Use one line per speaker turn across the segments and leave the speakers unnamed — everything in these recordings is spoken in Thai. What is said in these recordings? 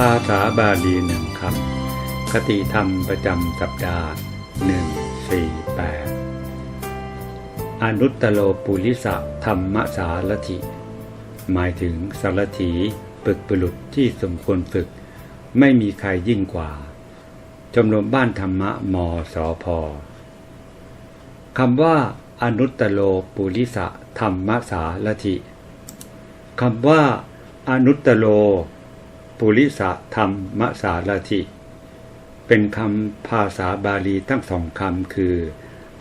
ภาษาบาลีหนึ่งครับคติธรรมประจำสัปดาห์หนึ่งสี่แปดอนุตตโลปุริสะธรรมสารถิ หมายถึงสารถีปึกปลุดที่สมควรฝึก ไม่มีใครยิ่งกว่าชมรมบ้านธรรมะมสอพอคำว่า อนุตตโลปุริสะธรรมสารถิคำว่า อนุตตโล ปุริสะธรรมมสารถิเป็นคำภาษาบาลีทั้งสองคำคือ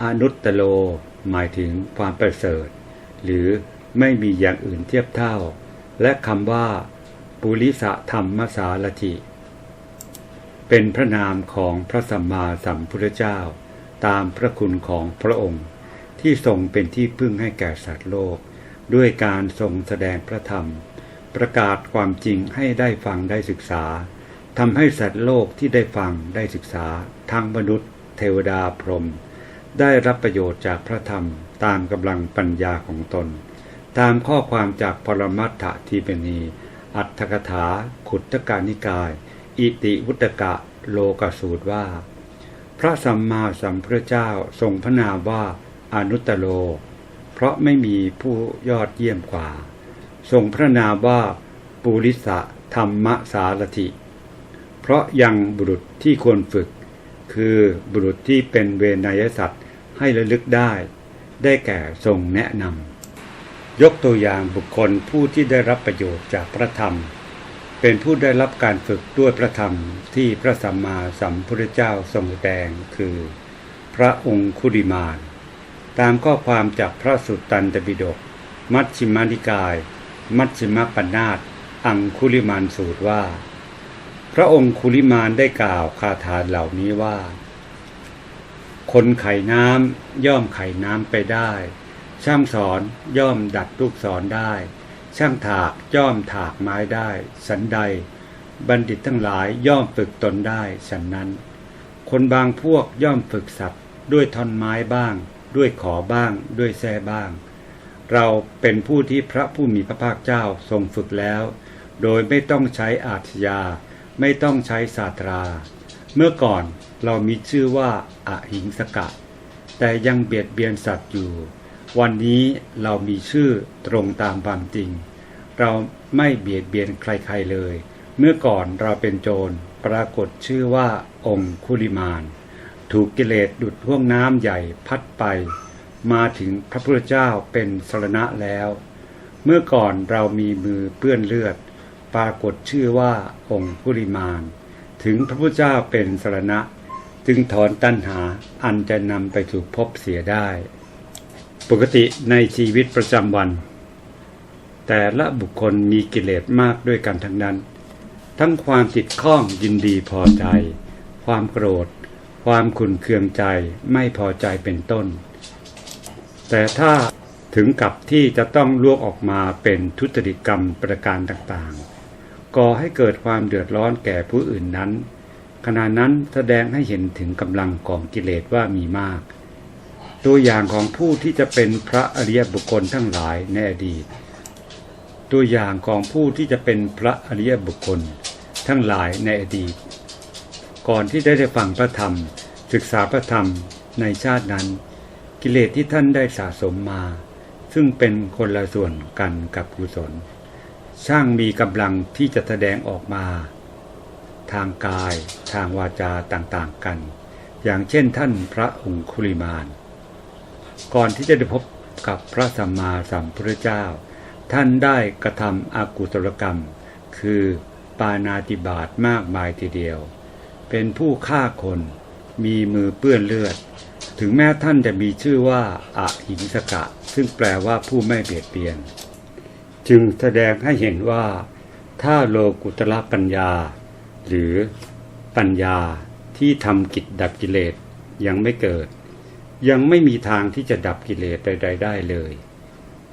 อนุตตโล หมายถึงความประเสริฐ หรือไม่มีอย่างอื่นเทียบเท่า และคำว่า ปุริสะธรรมสารถิเป็นพระนามของพระสัมมาสัมพุทธเจ้า ตามพระคุณของพระองค์ ที่ทรงเป็นที่พึ่งให้แก่สัตว์โลก ด้วยการทรงแสดงพระธรรม ประกาศความจริงให้ได้ฟังได้ศึกษาทำให้สัตว์โลกที่ได้ฟังได้ศึกษาทั้งมนุษย์ เทวดาพรหมได้รับประโยชน์จากพระธรรมตามกำลังปัญญาของตน ตามข้อความจากปรมัตถทีปณีอัตถกถา ขุตกานิกาย อิติวุตกะโลกสูตรว่า พระสัมมาสัมพุทธเจ้าทรงพระนามว่าอนุตตโล เพราะไม่มีผู้ยอดเยี่ยมกว่า ทรงพระนามว่าปุริสะธรรมสารถิเพราะยังบุรุษที่ควรฝึก คือบุรุษที่เป็นเวนยสัตว์ให้ระลึกได้ ได้แก่ทรงแนะนำยกตัวอย่างบุคคลผู้ที่ได้รับประโยชน์จากพระธรรม เป็นผู้ได้รับการฝึกด้วยพระธรรมที่พระสัมมาสัมพุทธเจ้าทรงแสดงคือ พระองค์คุริมานตามข้อความจากพระสุตตันตปิฎกมัชฌิมานิกาย มัชฌิมปนาตอังคุลิมานสูตรว่า พระองค์คุลิมานได้กล่าวคาถาเหล่านี้ว่า คนไข่น้ำย่อมไข่น้ำไปได้ ช่างสอนย่อมดัดลูกศรได้ ช่างถากย่อมถากไม้ได้ สันใด บัณฑิตทั้งหลายย่อมฝึกตนได้ฉันนั้น คนบางพวกย่อมฝึกสัตว์ด้วยท่อนไม้บ้าง ด้วยขอบ้าง ด้วยแส้บ้าง เราเป็นผู้ที่พระผู้มีพระภาคเจ้าทรงฝึกแล้ว โดยไม่ต้องใช้อาชญา ไม่ต้องใช้ศาสตรา เมื่อก่อนเรามีชื่อว่าอาหิงสกะ แต่ยังเบียดเบียนสัตว์อยู่ วันนี้เรามีชื่อตรงตามความจริง เราไม่เบียดเบียนใครๆเลย เมื่อก่อนเราเป็นโจรปรากฏชื่อว่าองค์คุลิมาน ถูกกิเลสดุดห่วงน้ำใหญ่พัดไป มาถึงพระพุทธเจ้าเป็นสรณะแล้ว เมื่อก่อนเรามีมือเปื้อนเลือด ปรากฏชื่อว่าองค์คุลิมานถึงพระพุทธเจ้าเป็นสรณะ จึงถอนตัณหาอันจะนำไปสู่ภพเสียได้ ปกติในชีวิตประจำวัน แต่ละบุคคลมีกิเลสมากด้วยกันทั้งนั้น ทั้งความติดข้องยินดีพอใจ ความโกรธ ความขุนเคืองใจไม่พอใจเป็นต้น แต่ถ้าถึงกับที่จะต้องลวกออกมาเป็นทุจริตกรรมประการต่างๆ ก่อให้เกิดความเดือดร้อนแก่ผู้อื่นนั้น ขณะนั้นแสดงให้เห็นถึงกำลังของกิเลสว่ามีมาก ตัวอย่างของผู้ที่จะเป็นพระอริยบุคคลทั้งหลายในอดีต ตัวอย่างของผู้ที่จะเป็นพระอริยบุคคลทั้งหลายในอดีต ก่อนที่ได้ได้ฟังพระธรรม ศึกษาพระธรรมในชาตินั้น กิเลสที่ท่านได้สะสมมา ซึ่งเป็นคนละส่วนกันกับกุศล ช่างมีกำลังที่จะแสดงออกมา ทางกายทางวาจาต่างๆกัน อย่างเช่นท่านพระองคุลิมาน ก่อนที่จะได้พบกับพระสัมมาสัมพุทธเจ้า ท่านได้กระทำอากุศลกรรม คือปานาติบาตมากมายทีเดียว เป็นผู้ฆ่าคนมีมือเปื้อนเลือด ถึงแม้ท่านจะมีชื่อว่าอาหิงสกะ ซึ่งแปลว่าผู้ไม่เบียดเบียน จึงแสดงให้เห็นว่า ถ้าโลกุตละปัญญา หรือปัญญาที่ทำกิจดับกิเลสยังไม่เกิด ยังไม่มีทางที่จะดับกิเลสใด ๆ ได้เลย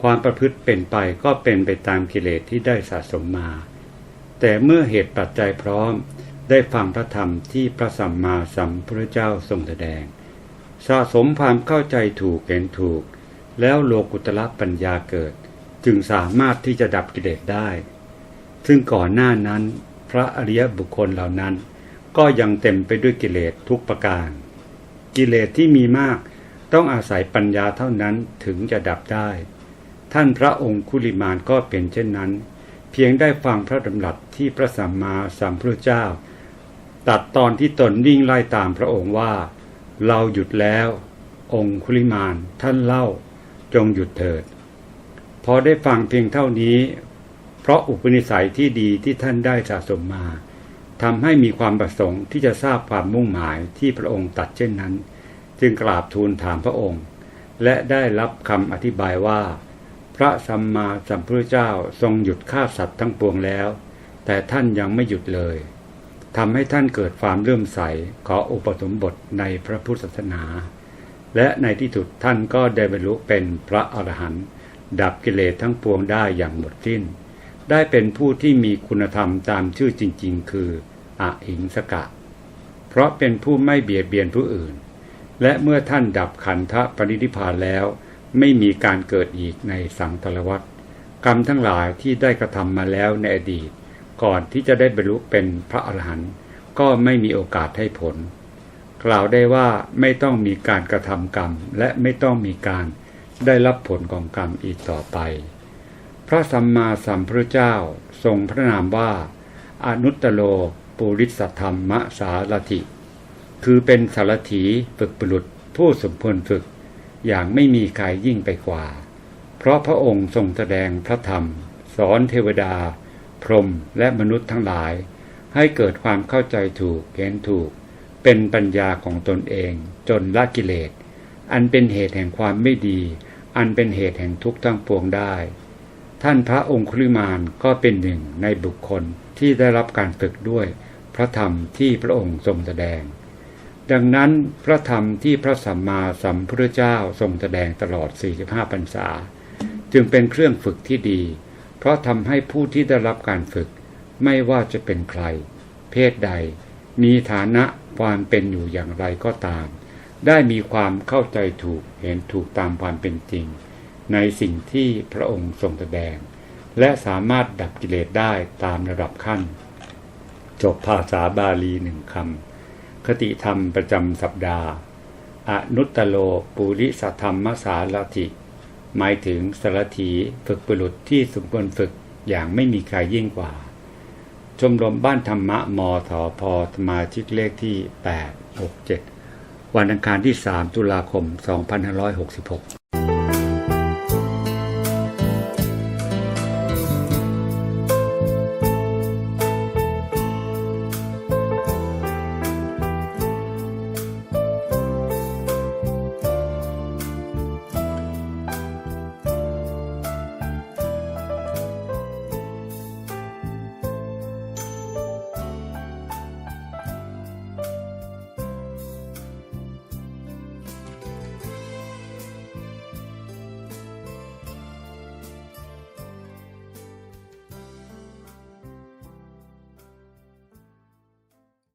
ความประพฤติเป็นไปก็เป็นไปตามกิเลสที่ได้สะสมมา แต่เมื่อเหตุปัจจัยพร้อมได้ฟังพระธรรมที่พระสัมมาสัมพุทธเจ้าทรงแสดง สะสมความเข้าใจถูกเห็นถูก แล้วโลกุตละปัญญาเกิด จึงสามารถที่จะดับกิเลสได้ ซึ่งก่อนหน้านั้น พระอริยบุคคลเหล่านั้น ก็ยังเต็มไปด้วยกิเลสทุกประการ กิเลสที่มีมากต้องอาศัยปัญญาเท่านั้นถึงจะดับได้ ท่านพระองค์คุลิมานก็เป็นเช่นนั้น เพียงได้ฟังพระดำรัสที่พระสัมมาสัมพุทธเจ้า ตัดตอนที่ตนวิ่งไล่ตามพระองค์ว่า เราหยุดแล้ว องคุลิมานท่านเล่าจงหยุดเถิด พอได้ฟังเพียงเท่านี้ เพราะอุปนิสัยที่ดีที่ท่านได้สะสมมาทำให้มีความประสงค์ที่จะทราบความมุ่งหมายที่พระองค์ตัดเช่นนั้น จึงกราบทูลถามพระองค์ และได้รับคำอธิบายว่า พระสัมมาสัมพุทธเจ้าทรงหยุดฆ่าสัตว์ทั้งปวงแล้ว แต่ท่านยังไม่หยุดเลย ทำให้ท่านเกิดความเลื่อมใสขออุปสมบทในพระพุทธศาสนา และในที่สุดท่านก็ได้บรรลุเป็นพระอรหันต์ดับกิเลสทั้งปวงได้อย่างหมดสิ้น ได้เป็นผู้ที่มีคุณธรรมตามชื่อจริง ๆ คืออหิงสกะ เพราะเป็นผู้ไม่เบียดเบียนผู้อื่น และเมื่อท่านดับขันธปรินิพพานแล้ว ไม่มีการเกิดอีกในสังสารวัฏกรรมทั้งหลายที่ได้กระทำมาแล้วในอดีต ก่อนที่จะได้บรรลุเป็นพระอรหันต์ก็ไม่มีโอกาสให้ผล กล่าวได้ว่าไม่ต้องมีการกระทำกรรม และไม่ต้องมีการได้รับผลของกรรมอีกต่อไป พระสัมมาสัมพุทธเจ้าทรงพระนามว่า อนุตตโลปุริสธรรมสารถิ คือเป็นสารถีฝึกบุรุษผู้สมควรฝึก อย่างไม่มีใครยิ่งไปกว่า เพราะพระองค์ทรงแสดงพระธรรม สอนเทวดา พรหมและมนุษย์ทั้งหลาย ให้เกิดความเข้าใจถูกเห็นถูก เป็นปัญญาของตนเอง จนละกิเลส อันเป็นเหตุแห่งความไม่ดี อันเป็นเหตุแห่งทุกข์ทั้งปวงได้ ท่านพระองคุลิมานก็เป็นหนึ่งในบุคคลที่ได้รับการฝึกด้วย พระธรรมที่พระองค์ทรงแสดง ดังนั้นพระธรรมที่พระสัมมาสัมพุทธเจ้าทรงแสดงตลอด 45พรรษา จึงเป็นเครื่องฝึกที่ดี เพราะทำให้ผู้ที่ได้รับการฝึก ไม่ว่าจะเป็นใคร เพศใด มีฐานะความเป็นอยู่อย่างไรก็ตาม ได้มีความเข้าใจถูกเห็นถูกตามความเป็นจริง ในสิ่งที่พระองค์ทรงแสดง และสามารถดับกิเลสได้ตามระดับขั้น จบภาษาบาลีหนึ่งคำคติธรรมประจำสัปดาห์ อนุตตโลปุริสธรรมสารถิ หมายถึงสารถีฝึกบุรุษที่สมควรฝึกอย่างไม่มีใครยิ่งกว่า ชมรมบ้านธรรมะมถพสมาชิกเลขที่ 867 วันอังคารที่ 3 ตุลาคม 2566